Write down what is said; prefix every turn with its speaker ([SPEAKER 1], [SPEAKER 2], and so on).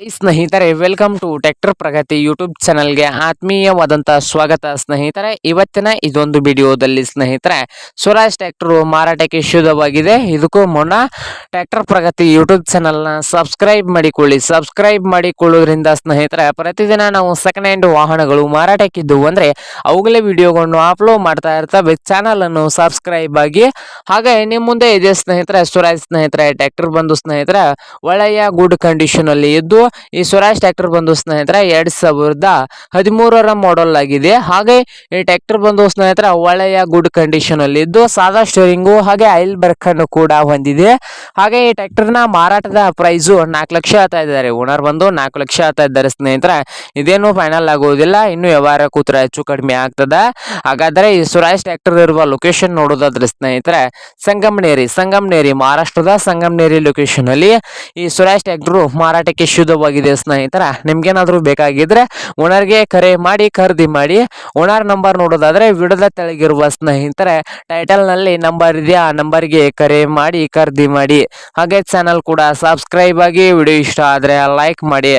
[SPEAKER 1] ಸ್ನೇಹಿತರೆ welcome to tractor Pragati YouTube ಚಾನಲ್ಗೆ ಆತ್ಮೀಯವಾದಂಥ ಸ್ವಾಗತ. ಸ್ನೇಹಿತರೆ, ಇವತ್ತಿನ ಇದೊಂದು ವಿಡಿಯೋದಲ್ಲಿ ಸ್ನೇಹಿತರೆ, ಸ್ವರಾಜ್ ಟ್ರ್ಯಾಕ್ಟರ್ ಮಾರಾಟಕ್ಕೆ ಶುದ್ಧವಾಗಿದೆ. ಇದಕ್ಕೂ ಮುನ್ನ ಟ್ರ್ಯಾಕ್ಟರ್ ಪ್ರಗತಿ ಯೂಟ್ಯೂಬ್ ಚಾನಲ್ನ ಸಬ್ಸ್ಕ್ರೈಬ್ ಮಾಡಿಕೊಳ್ಳಿ. ಸಬ್ಸ್ಕ್ರೈಬ್ ಮಾಡಿಕೊಳ್ಳೋದ್ರಿಂದ ಸ್ನೇಹಿತರೆ, ಪ್ರತಿದಿನ ನಾವು ಸೆಕೆಂಡ್ ಹ್ಯಾಂಡ್ ವಾಹನಗಳು ಮಾರಾಟಕ್ಕಿದ್ದವು ಅಂದರೆ, ಅವುಗಳೇ ವಿಡಿಯೋಗಳನ್ನು ಅಪ್ಲೋಡ್ ಮಾಡ್ತಾ ಇರ್ತವೆ. ಚಾನಲನ್ನು ಸಬ್ಸ್ಕ್ರೈಬ್ ಆಗಿ. ಹಾಗೆ ನಿಮ್ಮ ಮುಂದೆ ಇದೆ ಸ್ನೇಹಿತರೆ, ಸ್ವರಾಜ್ ಸ್ನೇಹಿತರೆ ಟ್ರ್ಯಾಕ್ಟರ್ ಬಂದು ಸ್ನೇಹಿತರೆ, ಒಳ್ಳೆಯ ಗುಡ್ ಕಂಡೀಷನ್ ಅಲ್ಲಿ ಇದ್ದು ಈ ಸ್ವರಾಜ್ ಟ್ರ್ಯಾಕ್ಟರ್ ಬಂದು ಸ್ನೇಹಿತರೆ ಎರಡ್ ಸಾವಿರದ ಹದಿಮೂರರ ಮಾಡೆಲ್ ಆಗಿದೆ. ಹಾಗೆ ಈ ಟ್ರ್ಯಾಕ್ಟರ್ ಬಂದು ಸ್ನೇಹಿತರೆ ಒಳ್ಳೆಯ ಗುಡ್ ಕಂಡೀಷನ್ ಅಲ್ಲಿ ಇದ್ದು, ಸಾದಾ ಸ್ಟೋರಿಂಗು ಹಾಗೆ ಆಯಿಲ್ ಬರ್ಕ್ ಅನ್ನು ಕೂಡ ಹೊಂದಿದೆ. ಹಾಗೆ ಈ ಟ್ರ್ಯಾಕ್ಟರ್ನ ಮಾರಾಟದ ಪ್ರೈಸು ನಾಲ್ಕು ಲಕ್ಷ ಆಗ್ತಾ ಇದ್ದಾರೆ. ಓನರ್ ಬಂದು ನಾಲ್ಕು ಲಕ್ಷ ಆಗ್ತಾ ಇದ್ದಾರೆ ಸ್ನೇಹಿತರೆ. ಇದೇನು ಫೈನಲ್ ಆಗುವುದಿಲ್ಲ. ಇನ್ನು ವ್ಯವಹಾರ ಕೂತ್ರೆ ಹೆಚ್ಚು ಕಡಿಮೆ ಆಗ್ತದ. ಹಾಗಾದ್ರೆ ಈ ಸ್ವರಾಜ್ ಟ್ರ್ಯಾಕ್ಟರ್ ಇರುವ ಲೊಕೇಶನ್ ನೋಡೋದಾದ್ರೆ ಸ್ನೇಹಿತರೆ, ಸಂಗಮನೇರಿ ಸಂಗಮನೇರಿ, ಮಹಾರಾಷ್ಟ್ರದ ಸಂಗಮನೇರಿ ಲೊಕೇಶನ್ ಅಲ್ಲಿ ಈ ಸ್ವರಾಜ್ ಟ್ರ್ಯಾಕ್ಟರ್ ಮಾರಾಟಕ್ಕೆ ಶುದ್ಧವಾಗಿದೆ ಸ್ನೇಹಿತರ. ನಿಮ್ಗೇನಾದರೂ ಬೇಕಾಗಿದ್ರೆ ಓನರ್ಗೆ ಕರೆ ಮಾಡಿ, ಖರೀದಿ ಮಾಡಿ ಓನರ್ ನಂಬರ್ ನೋಡೋದಾದ್ರೆ ವಿಡದ ತೆಳಗಿರುವ ಸ್ನೇಹಿತರೆ ಟೈಟಲ್ನಲ್ಲಿ ನಂಬರ್ ಇದೆಯಾ? ಆ ನಂಬರ್ಗೆ ಕರೆ ಮಾಡಿ, ಖರೀದಿ ಮಾಡಿ. ಹಾಗೆ ಚಾನಲ್ ಕೂಡ ಸಬ್ಸ್ಕ್ರೈಬ್ ಆಗಿ ವಿಡಿಯೋ ಇಷ್ಟ ಆದ್ರೆ ಲೈಕ್ ಮಾಡಿ.